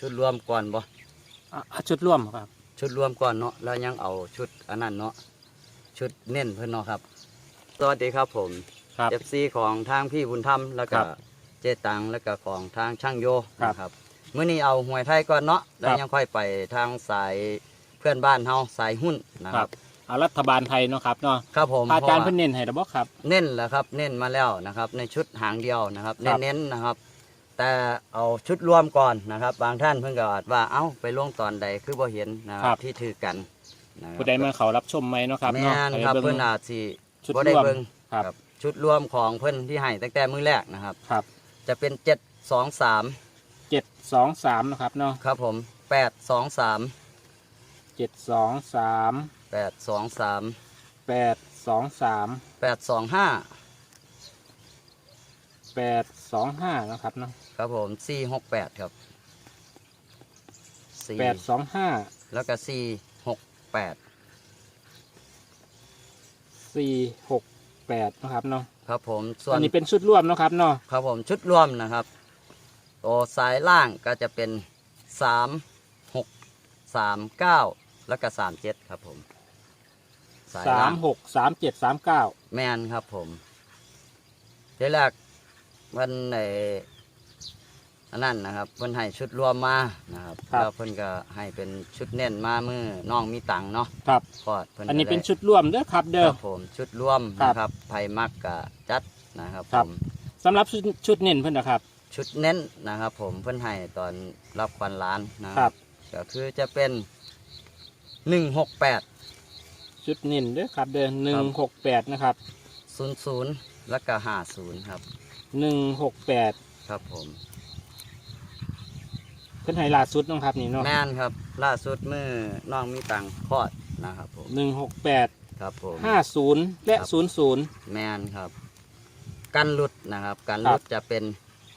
ชุดรวมก่อนบ่อะอะชุดร่วมครับ ชุดรวมก่อนเนาะแล้วยังเอาชุดอันนั้นเนาะชุดเน้นเพิ่นเนาะครับสวัสดีครับผม ครับ FC ของทางพี่บุญธรรมแล้วก็ครับเจตังแล้วก็ของทางช่างโยครับนะครับมื้อนี้เอาหวยไทยก่อนเนาะแล้วครับ ยังค่อยไปทางสายเพื่อนบ้านเฮาสายหุ้นนะคครัรับบเอารัฐบาลไทยเนาะครับเนาะครับผมพระอาจารย์เพเพิ่ราะนว่าเน้นให้ระบบครับ เน้นแหละครับเน้นมาแล้วนะครับในชุดหางเดียวนะครับ ครับ เน้นๆนะครับ แต่เอาชุดรวมก่อนนะครับ บางท่านเพิ่งก็อาจว่าเอ้าไปลงตอนใดคือบ่เห็นนะครับที่ถือกันนะครับผู้ใดมาเขารับชมไหมเนาะครับแม่เนาะนไปครับเบิ่เพิ่นงอาจสิชุดบ่ได้ร่วมเบิ่งครับครับชุดรวมของเพิ่นที่ให้ตั้งแต่มื้อแรกนะครับ ครับจะเป็น 7 2 3 เจ็ดสองสามนะครับเนาะครับผม 8 2 3 เจ็ดสองสาม8 2 3 แปดสองสาม8 2 5 แปดสองห้านะครับเนาะครับผม4 6 8ครับแปด4สองห้าแล้วก็4 6 8สี่หกแปดนะครับเนาะครับผมส่วอันนนี้เป็นชุดร่วมเนาะครับเนาะครับผมชุดรวมนะครับตัวสายล่างก็จะเป็น3 6 3 9แล้วก็3 7ครับผมสายสาล่ามงหกสามเจ็ดสามเก้าแมนครับผมทีแรก วันในอันนั้นนะครับเพิ่นให้ชุดรวมมานะครับ แล้วเพิ่นก็ให้เป็นชุดเน้นมามือน้องมีตังค์เนาะครับก็เพิ่นอันนี้ก็เป็นได้ชุดร่วมเด้อครับเด้อครับผมชุดรวมครับนะครับไผมักกะจัดนะครับครัผบมสำหรับชุดชุดเน้นเพิ่นนะครับ ชุดเน้นนะครับ ผมเพื่อนให้ตอนรับควันล้านนะครับก็คือจะเป็นหนึ่งหกแปด ชุดเน้นเด้อครับเด้อหนึ่งหกแปดนะครับ ศูนย์ศูนย์แล้วก็ห้าศูนย์ครับ หนึ่งหกแปดครับผมเพิ่นให้ล่าสุดเนาะครับนี่เนาะแม่นครับ ล่าสุดมือน้องมีตังคลอดนะครับผมหนึ่งหกแปดครับผม ห้าศูนย์และครับ ศูนย์ศูนย์แม่นครับ กันหลุดนะครับ กันหลุดครับจะเป็น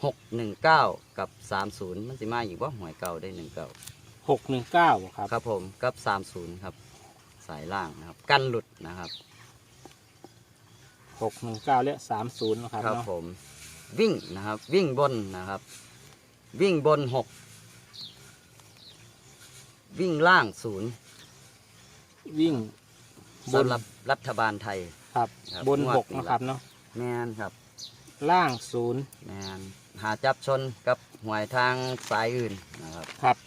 หกหนึ่งเก้ากับสามศูนย์มันสิมาอีกว่าหวยเก่าได้หนึ่งเก้าหกหนึ่งเก้าครับครับผมกับสามศูนย์ครับ สายล่างนะครับ กันหลุดนะครับ หกหนึ่งเก้าและสามศูนย์นะครับครับเนาะผม วิ่งนะครับ วิ่งบนนะครับ วิ่งบนหกวิ่งล่างศูนย์วิ่งบนสำหรับรัฐบาลไทย ครับ ครับบนงวดหกนี้นะครับเนาะแมนครับ ล่างศูนย์แมนหาจับชนกับหวยทางสายอื่นนะครับ ครับ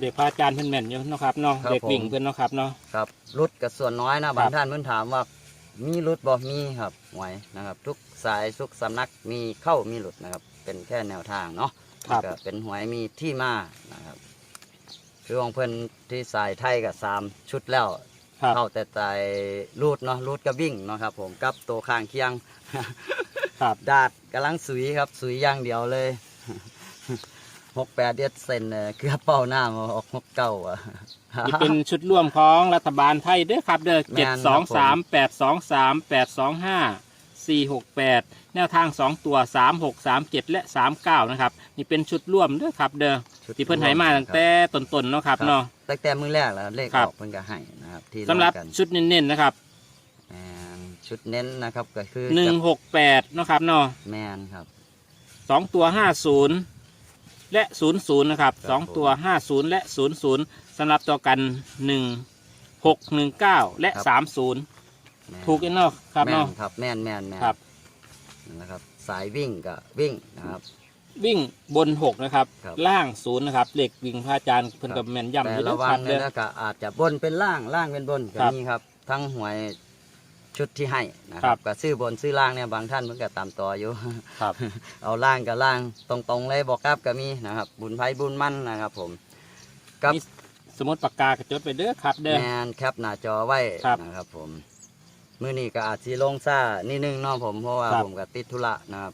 เด็กพระอาจารย์เพิ่นแม่นอยู่เนาะครับเนาะครับเด็กวิ่งผมเพิ่นเนาะครับเนาะ ครับรุดกับส่วนน้อยนะบาคงรับท่านเพิ่นถามว่า มีรุดบ่มีครับหวยนะครับ ทุกสายทุกสำนักมีเข้ามีหลุดนะครับ เป็นแค่แนวทางเนาะครับ ก็เป็นหวยมีที่มานะครับคือของเพิ่นที่สายไทยกับสามชุดแล้ว ครับ เข้าแต่ใจรูดเนาะรูดกับวิ่งเนาะครับผมกับตัวข้างเคียง ครับ ดาดกำลังสุยครับ สุยอย่างเดียวเลย หกแปดเด็ดเซนเอเกือบเป้าหน้ามาออกหกเก้าอะนี่เป็นชุดร่วมของรัฐบาลไทยเด้อครับ เด้อแม่เจ็ดนสองครัสามบผมแปดสองสามแปดสองห้าสี่หกแปดแนวทางสองตัวสามหกสามเจ็ดและสามเก้านะครับนี่เป็นชุดร่วมเด้อครับ เด้อชุดที่เพิ่นให้มาตั้งแต่ต้นๆเนาะครับเนาะตั้งแต่มือแรกแล้วเลขครัอบอกเพิ่นก็ให้นะครับที่สำหรับลงกันชุดเน้นๆนะครับแมนชุดเน้นนะครับก็คือหนึ่งหกแปดเนาะครับเนาะแมนครับสองตัวห้าศูนย์ และศูนย์ศูนย์นะครับ ครับสองตัวห้าศูนย์และศูนย์ศูนย์สำหรับตัวกันหนึ่งหกหนึ่งเก้าและสามศูนย์แม่นถูกกันเนาะครับแม่เนาะนครับแม่นแม่นแม่นครับนะครับ สายวิ่งก็วิ่งนะครับ วิ่งบนหกนะครับ ครับ ล่างศูนย์นะครับเหล็กวิ่งพระอาจารย์เพิ่นกับแม่นยำอแต่ยู่ระเด้อวัคงรับเนี่เด้ยอนะก็อาจจะบนเป็นล่างล่างเป็นบนก็ครับมีครับ ทั้งหวย ชุดที่ให้นะคครัรับบก็ซื้อบนซื้อล่างเนี่ยบางท่านเพิ่นก็ตามต่ออยู่ครับเอาล่างกับล่างตรงๆเลยบอกกลับก็มีนะครับ บุญไพบุญมั่นนะครับผมกับมี สมุดปากกากระจดไปเด้อครับ เด้อ แมนแคปหน้าจอไว้ครับนะครับ ผมมื้อนี้ก็อาจสิลงซ่านิดนึงเนาะผมเพราะว่าครับ ผมก็ติดธุระนะครับ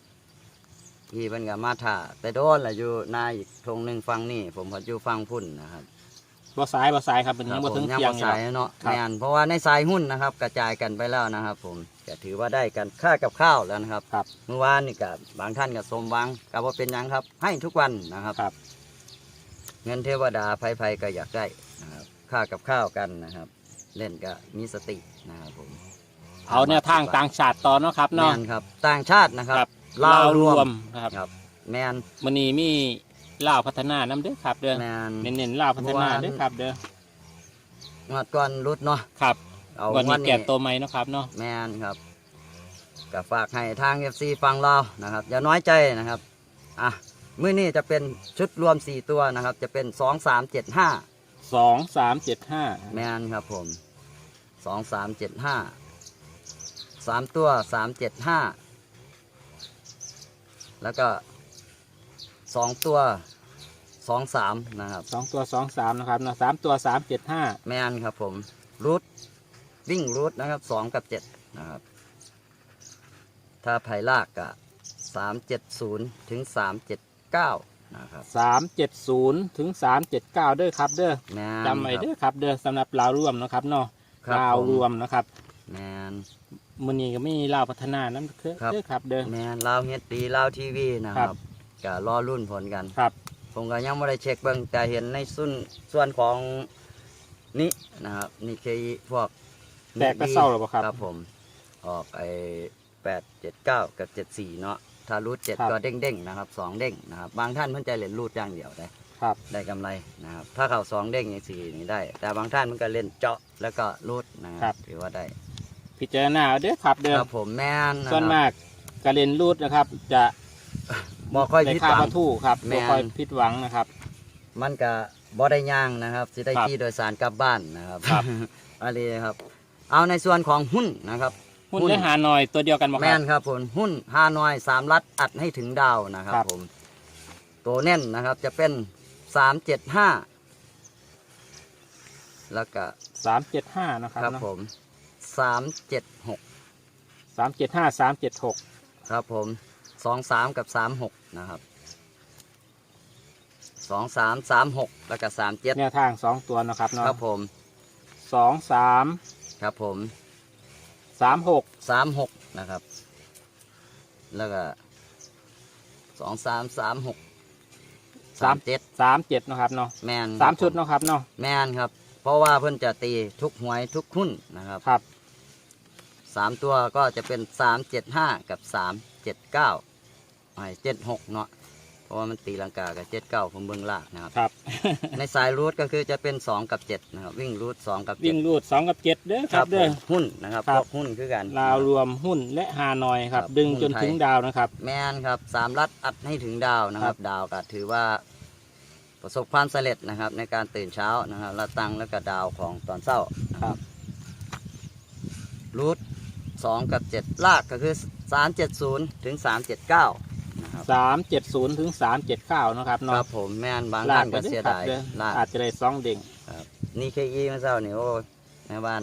พี่เพิ่นก็มาถ่าแต่โดนแหละอยู่หนาอีกทงหนึ่งฟังนี่ผมพออยู่ฟังพุ่นนะครับ บ่สายบ่สายครับเป็นยังบ่ถึงผมยังเที่ยงบ่อยู่สายหรอกเนาะครับแมนเพราะว่าในสายหุ้นนะครับ กระจายกันไปแล้วนะครับผมก็ถือว่าได้กันค่ากับข้าวแล้วนะครับครับเมื่อวานนี่กับบางท่านก็สมหวังกับว่าเป็นหยังครับ ให้ทุกวันนะครับครับ เงินเทวดาภัยภัยก็อยากได้นะครับค่ากับข้าวกันนะครับ เล่นก็มีสตินะครับผมเอาแนวทางต่างชาติต่อเนาะครับแมเนาะนครับ ต่างชาตินะครับครับลาวรวมนะครับครับแมนมื้อนี้มี ล่าวพัฒนาน้ำเด้อครับเด้อแมน เน้นๆล่าวพัฒนาเด้อครับเด้องวดก่อนรุดเนาะครับเอาวันงวนี้ดแก่นี้ตัวใหม่เนาะครับเนาะแมนครับก็ฝากให้ทาง FC ฟังเรานะครับ อย่าน้อยใจนะครับอะมื้อนี้จะเป็นชุดรวม 4 ตัวนะครับ จะเป็น 2 3 7 5 สองสามเจ็ดห้าแมนครับผม 2 3 7 5 3 ตัว 3 7 5 แล้วก็ 2ตัว2 3นะครับสองตัวสองสามนะครับเนาะสามตัวสามเจ็ดห้าแมนครับผมรูทวิ่งรูทนะครับสองกับเจ็ดนะครับ ถ้าไผ่ลากก็สามเจ็ดศูนย์ถึงสามเจ็ดเก้านะครับสามเจ็ดศูนย์ถึงสามเจ็ดเก้าเด้อครับเด้อแมนจำไว้เด้อครับเด้อสำหรับลาวรวมเนาะครับเนาะครับลาวผมรวมนะครับแมนมือนี้ก็ไม่มีลาวพัฒนานั่นคือครับ เด้อครับเด้อ แมนลาวเฮ็ดดีลาวทีวีนะคครัรับ บ ก็รอรุ่นผลกันครับ ผมก็ยังไม่ได้เช็คเบิ่งแต่เห็นในส่วนส่วนของนี้นะครับนี่คือพวกแตกกระเซ้าหรือเปล่าครับครับผม ออกไอแปดเจ็ดเก้ากับเจ็ดสี่เนาะถ้ารูดเจ็ดครับ ก็เด้งเด้งๆนะครับสองเด้งนะครับบางท่านเพิ่นใจเล่นรูดอย่างเดียวได้ครับ ได้กำไรนะครับถ้าเขาสองเด้งอย่างสี่นี่ได้ แต่บางท่านมันก็เล่นเจาะแล้วก็รูดนะคครัรับ บถือว่าได้พิจารณาเอาเด้อครับเด้อครับผมแม่นนะส่วนครับมากการเรียนรูดนะครับ จะ บ่ค่อยได้ผิดค่าหวัวังตถุครับแม่บ่น ค่อยผิดหวังนะครับ มันก็บ่ได้ย่างนะครับสิได้ครับขี่โดยสารกลับบ้านนะครับครับอันนี้ครับ เอาในส่วนของหุ้นนะครับ หุ้นหุ้นได้หาหน่อยตัวเดียวกันบ่คแม่รับ นครับผมหุ้นฮานอยสามรัดอัดให้ถึงดาวนะครับครับ ผมตัวเน่นนะครับจะเป็นสามเจ็ดห้าแล้วก็สามเจ็ดห้านะครับครับเนาะผมสามเจ็ดหกสามเจ็ดห้าสามเจ็ดหกครับผม สองสามกับสามหกนะครับสองสามสามหกแล้วก็สามเจ็ดแนวทางสองตัวนะครับเนาะครับผมสองสามครับผมสามหกสามหกนะครับ แล้วก็สองสามสามหกสามเจ็ดสามเจ็ดนะครับเนาะแมนสามชุดเนาะครับเนาะแมนครับ เพราะว่าเพิ่นจะตีทุกหวยทุกหุ้นนะครับครับสามตัวก็จะเป็นสามเจ็ดห้ากับสามเจ็ดเก้า ไอ้เจ็ดหกเนาะเพราะว่ามันตีลังกากับเจ็ดเก้าผมเบิ่งลากนะครับ ครับ ในสายรูทก็คือจะเป็นสองกับเจ็ดนะครับวิ่งรูทสองกับเจ็วิ่ดงรูดสองกับเจ็ดเด้อคครัรับบผเด้อมหุ้นนะครับครัพบ วกหุ้นคือกัน ลาวรวมหุ้นและฮานอยครับครับดึงจนหุ้นไทยถึงดาวนะครับ แมนครับสามรัดอัดให้ถึงดาวนะครับ ดาวก็ถือว่าประสบความสำเร็จนะครับ ในการตื่นเช้านะครับและตังแล้วก็ดาวของตอนเช้านะครับรูทสองกับเจ็ดลากก็คือสามเจ็ดศูนย์ถึงสามเจ็ดเก้านะ ครับ สามเจ็ดศูนย์ถึงสามเจ็ดเก้านะครับคเนาะรับผมแม่นบางลาท่ากนไปก็เด้เสีอยครับดายเด้อลากอาจจะได้สองเด้งครับนี่เคยีเมื่อเช้านี่โอ้ยแม่บ้าน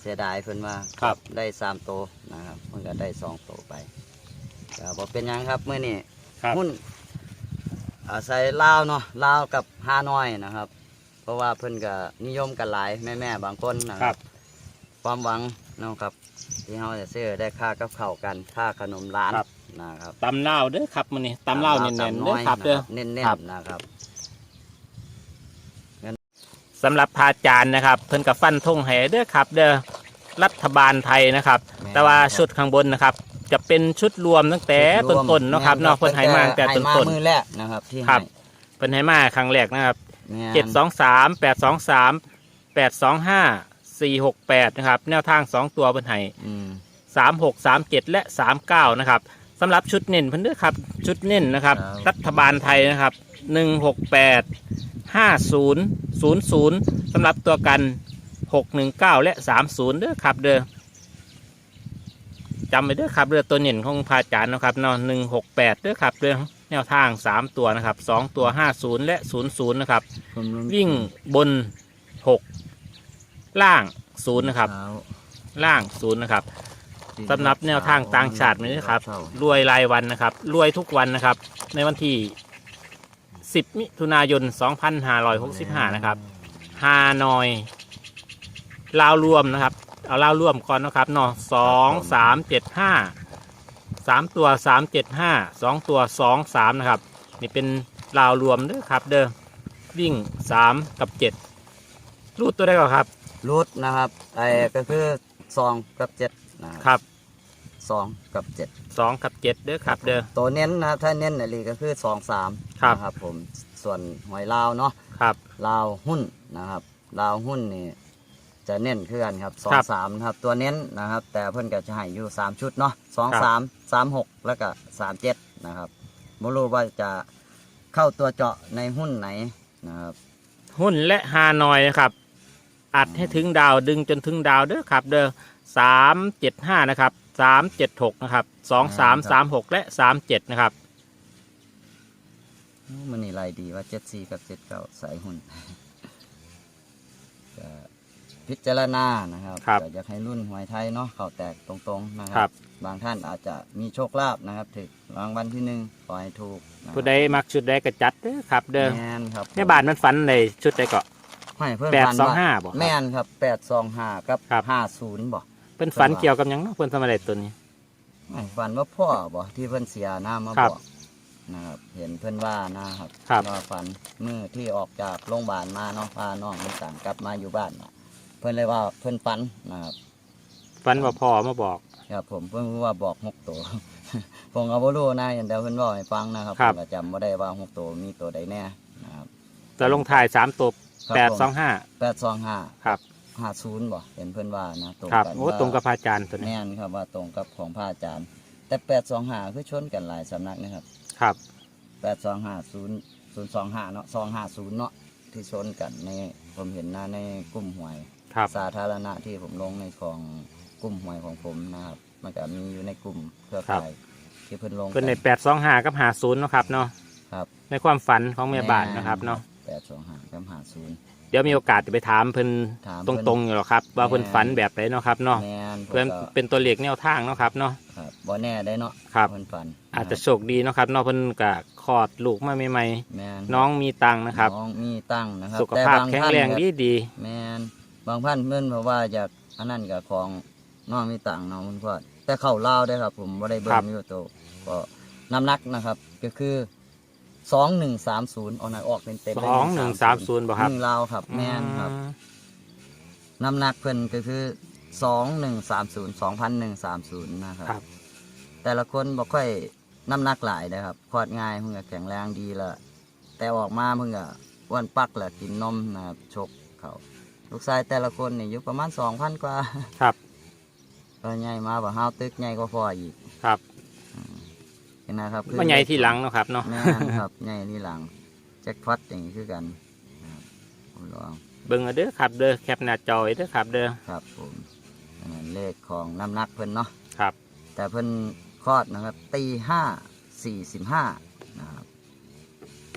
เสียดายเพิ่นว่าครับ ได้สามโตวนะครับเพิ่นก็ได้สองโตวไปก็บอกเป็นหยังครับเมื่อนี้ ครับ หุ้นอาศัยลาวเนาะลาวกับฮานอยนะครับ เพราะว่าเพิ่นก็นิยมกันหลายแม่แม่ๆบางคนนะคครัรับ บ ความหวังเนาะครับ ที่เราจะซื้อได้ค่ากับข้าวกันค่าขนมร้านครับ นะครับตำเล่าวเด้อครับมันนี่ตำเล่าวเน้นๆเด้อครับเด้อ เน้นครับ ๆนะครับ สำหรับพระอาจารย์นะครับ เพิ่นกับฟันธงให้เด้อครับ เด้อรัฐบาลไทยนะครับแต่ว่าชุดข้างบนนะครับ จะเป็นชุดรวมตั้งแต่ต้นๆเนาะครับเนาะเพิ่นให้มาตั้งแต่ต้นมือแรกนะครับที่ครัให้บ ๆเพิ่นให้มาครั้งแรกนะครับ แม่น เจ็ดสองสามแปดสองสามแปดสองห้า สี่หกแปดนะครับ แนวทางสองตัวเพิ่นให้อืมสามหกสามเจ็ดและสามเก้านะครับสำหรับชุดเน้นเพิ่นเด้อครับ ชุดเน้นนะครับ รัฐบาลไทยนะครับหนึ่งหกแปดห้าศูนย์ศูนย์ศูนย์สำหรับตัวกันหกหนึ่งเก้าและสามศูนย์เด้อครับเด้อจำไปเด้อครับเรือตัวเน้นของพระอาจารย์นะครับเนาะหนึ่งหกแปดเด้อครับเด้อแนวทางสามตัวนะครับสองตัวห้าศูนย์และศูนย์ศูนย์นะครับผมลวิ่งบนหก ล่างศูนย์นะครับเช้าล่างศูนย์นะครับสำหรับแนวทางต่างชาตินี้นะครับรวยรายวันนะครับรวยทุกวันนะครับ ในวันที่ 10 มิถุนายน 2565 นะครับฮานอยลาวรวมนะครับ เอาลาวรวมก่อนนะครับเนาะสองสามเจ็ดห้าสามตัวสามเจ็ดห้าสองตัวสองสามนะครับ นี่เป็นลาวรวมเด้อครับ เด้อวิ่งสามกับเจ็ดรูดตัวได้ก่อนครับ รูทนะครับไอ้ก็คือสองกับเจ็ดนะครับครับสองกับเจ็ดสองกับเจ็ดเด้อครับ เด้อ ตัวเน้นนะครับถ้าเน้นในลีก็คือสองสามครับ นะครับผมส่วนหอยลาวเนาะครับ ลาวหุ้นนะครับลาวหุ้นนี่จะเน้นคือกันครับสอคงรับสามนะครับตัวเน้นนะครับ แต่เพิ่นก็จะให้อยู่สามชุดเนาะสองครับสามสามหกแล้วก็สามเจ็ดนะครับไม่รู้ว่าจะเข้าตัวเจาะในหุ้นไหนนะครับ หุ้นและฮานอยนะครับ อัดให้ถึงดาวดึงจนถึงดาวเด้อครับ เด้อสามเจ็ดห้านะครับสามเจ็ดหกนะครับสองสามสามหกและสามเจ็ดนะครับมันนี่ไรดีว่าเจ็ดสี่กับเจ็ดเก้าใส่หุ้นก็พิจารณานะครับครับก็อยากให้รุ่นหวยไทยเนาะเขาแตกตรงๆนะคครัรับ บางท่านอาจจะมีโชคลาภนะครับถึกรางวัลที่หนึ่งขอให้ถูกนะครับผู้ใดมักชุดใดก็จัดเด้อครับ เด้อแม่นครับในบ้านมันฝันเลยชุดใดก็ ให้เพิ่มแปดพันสองบาทห้าบอกแม่นครับแปดสองห้ากับครับ ห้าศูนย์บอกเป็นฝันเกี่ยวกับหยังเนาะเพิ่นทำอะไรตัวนี้ฝันว่าพ่อบอกที่เพิ่นเสียหน้ามาครับบอกนะครับ เห็นเพิ่นว่านะครับครับ ว่าฝันมือที่ออกจากโรงพยาบาลมาเนาะพาน้องมันต่างกลับมาอยู่บ้านน่ะเพิ่นเลยว่าเพิ่นฝันนะครับ ฝันว่าพ่อมาบอก ครับผมเพิ่งรู้ว่าบอกหกตัว ผมก็บ่รู้นะอย่างเดียวเพิ่นบอกให้ฟังนะครับครับ ผมก็จำบ่ได้ว่าหกตัวมีตัวใดแน่นะครับ แต่ลงท้ายสามตัวครับ แปดผมสองห้าแปดสองห้าครับห้าศูนย์บ่เห็นเพิ่นว่านะตรงครับกันโอ้ว่าตรงกับพระอาจารย์ตัวนี้แน่นครับว่าตรงกับของพระอาจารย์ แต่แปดสองห้าคือชนกันหลายสำนักนะครับครับ แปดสองห้าศูนย์ศูนย์สองห้าเนาะสองห้าศูนย์เนาะที่ชนกันในผมเห็นนะในกลุ่มหวย ครับ สาธารณะที่ผมลงในของกลุ่มหวยของผมนะครับ มันก็มีอยู่ในกลุ่มเครือข่ายที่เพิ่นลงเพิ่นในแปดสองห้ากับหาศูนย์เนาะครับเนาะครับ ในความฝันของแม่บ้านนะครับเนาะ แปดสองห้า กับห้าศูนย์ เดี๋ยวมีโอกาสจะไปถามเพิ่นถามตเพิ่นรงๆอยู่หรอกครับ ว่าเพิ่นฝันแบบไหนเนาะครับเนาะแมนเพื่อนก็เป็นตัวเลขแนวทางเนาะครับเนาะ ครับบ่แน่ได้เนาะครับ เพิ่นฝันอาจจะโชคดีเนาะครับเนาะเพิ่นก็คลอดลูกมาใหม่แมนๆน้องมีตังค์นะครับ น้องมีตั้งนะครับสุขภาพต่บแข็งท่นแรงก็ดีดีแมนบางพันเพื่อนเพราะว่าอยากอันนั้นกับของน้องมีต่างน้องคุณพ่อแต่เข้าเล่าวได้ครับ ผมไม่ได้เบิ่งอยู่ตัวก็น้ำหนักนะครับ ก็คือ สองหนึ่งสามศูนย์เอาหน่อยออกเป็นเต็มสองหนึ่งสามศูนย์บ่ครับหนึ่งลาวครับ แมนครับอืมน้ำหนักเพิ่นก็คือสองหนึ่งสามศูนย์สองพันหนึ่งสามศูนย์นะครับ ครับ แต่ละคนบ่ค่อยน้ำหนักหลายนะครับคลอดง่ายเพิ่งก็แข็งแรงดีละแต่ออกมาเพิ่งก็อ้วนปักแหละกินนมนะครับชกเขาลูกชายแต่ละคนนี่อยู่ประมาณสองพันกว่า ครับ ก็ใหญ่มาบ่ห้าวตึกใหญ่กว่าพ่ออีก ครับเห็ นนะครับคือมาใหญ่ที่หลังเนาะครับเนาะแม่นครับใหญ่ที่หลังแจ็คพอตอย่างนี้คือกันนะครับผมลองเบิ่งเอาเด้อครับเด้อแคปหน้าจอไว้เด้อครับ เด้อครับผมอันนั้นเลขของน้ำหนักเพิ่นเนาะครับแต่เพิ่นคลอดนะครับตีห้าสี่สิบห้านะครับ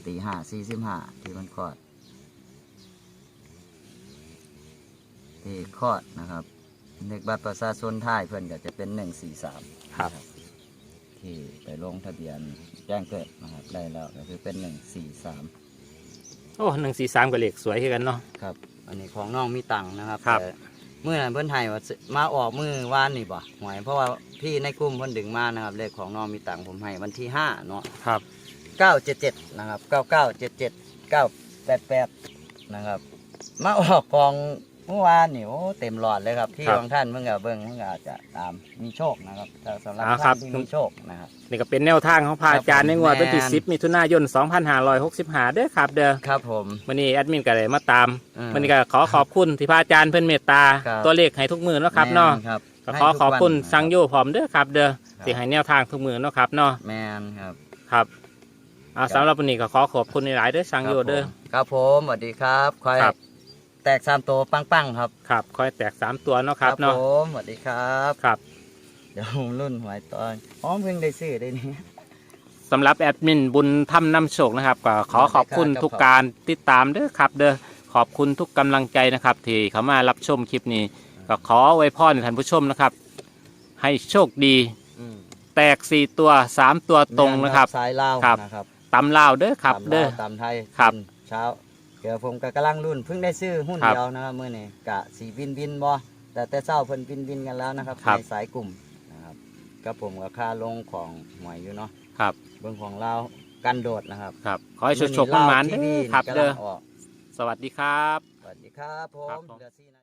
ตีห้าสี่สิบห้าที่เพิ่นคลอดที่คลอดนะครับเลขบัตรประชาชนท้ายเพิ่นก็จะเป็นหนึ่งสี่สาม ครับ ที่ไปลงทะเบียนแจ้งเกิดนะครับได้แล้วก็คือเป็นหนึ่งสี่สามโอ้หนึ่งสี่สามกับเลขสวยคือกันเนาะ ครับ อันนี้ของน้องมีตังค์นะครับครับ แต่เมื่อนั้นเพิ่นให้ว่าสิมาออกมือวานนี่บ่หวยเพราะว่าพี่ในกลุ่มเพิ่นดึงมานะครับเลขของน้องมีตังค์ผมให้วันที่ห้าเนาะ ครับเก้าเจ็ดเจ็ดนะครับเก้าเก้าเจ็ดเจ็ดเก้าแปดแปดนะครับ มาออกกอง เมื่อวานนี่โอ้เต็มหลอดเลยครับ ที่ครับบางท่านเพิ่งก็เบิ่งเพิ่งก็อาจจะตามมีโชคนะครับถ้าสำหรับอ่าครัท่าบ นที่มีโชคนะครับ นี่ก็เป็นแนวทางของพระอาจารย์ในงวดวันที่ แม่นสิบมิถุนายน 2565เด้อครับ เด้อครับผมวันนี้แอดมินก็เลยมาตามอืมวันนี้ก็ขอขอบคุณที่พระอาจารย์เพิ่นเมตตา ครับ ตัวเลขให้ทุกมือเนาะครับเนาะแม่ครับก็ขอขอบคุณให้ทุกวันสังโยพร้อมเด้อครับ เด้อครับที่ให้แนวทางทุกมือเนาะครับเนาะแมนครับครับเอาสำหรับวันนี้ก็ขอขอบคุณหลายๆเด้อสังโยเด้อ ครับผมสวัสดีครับคอยครับ แตกสามตัวปังๆครับครับคอยแตกสามตัวเนาะครับเนาะผมสวัสดีครับครับ เดี๋ยวผมรุ่นหวยตอนพร้อมเพิ่งได้ซื้อได้นี่สำหรับแอดมินบุญทำนำโชคนะครับก็ขอขอบคุณครับทุกการติดตามเด้อครับ เด้อขอบคุณทุกกำลังใจนะครับ ที่เข้ามารับชมคลิปนี้ ก็ขอไว้พรท่านผู้ชมนะครับ ให้โชคดี แตกสี่ตัวสามตัวตรงนะครับสายลาวครับนะครับตำลาวเด้อครับตำลาวเด้อตำไทยครับเช้า เดี๋ยวผมก็กำลังรุ่นเพิ่งได้ซื้อหุ้นครับเดียวนะครับมื่อนี้กะสีบินบินบ่แต่แต่เช้าเพิ่นบินบินกันแล้วนะครับครับ ในสายกลุ่มนะครับก็ผมก็ค่าลงของหวยอยู่เนาะครับเบิ่งของเราวกันโดดนะครับครับ ขอให้โชคๆมันๆเด้อครับเด้อออกสวัสดีครับ สวัสดีครับผครับมผมเหลือสี่นาที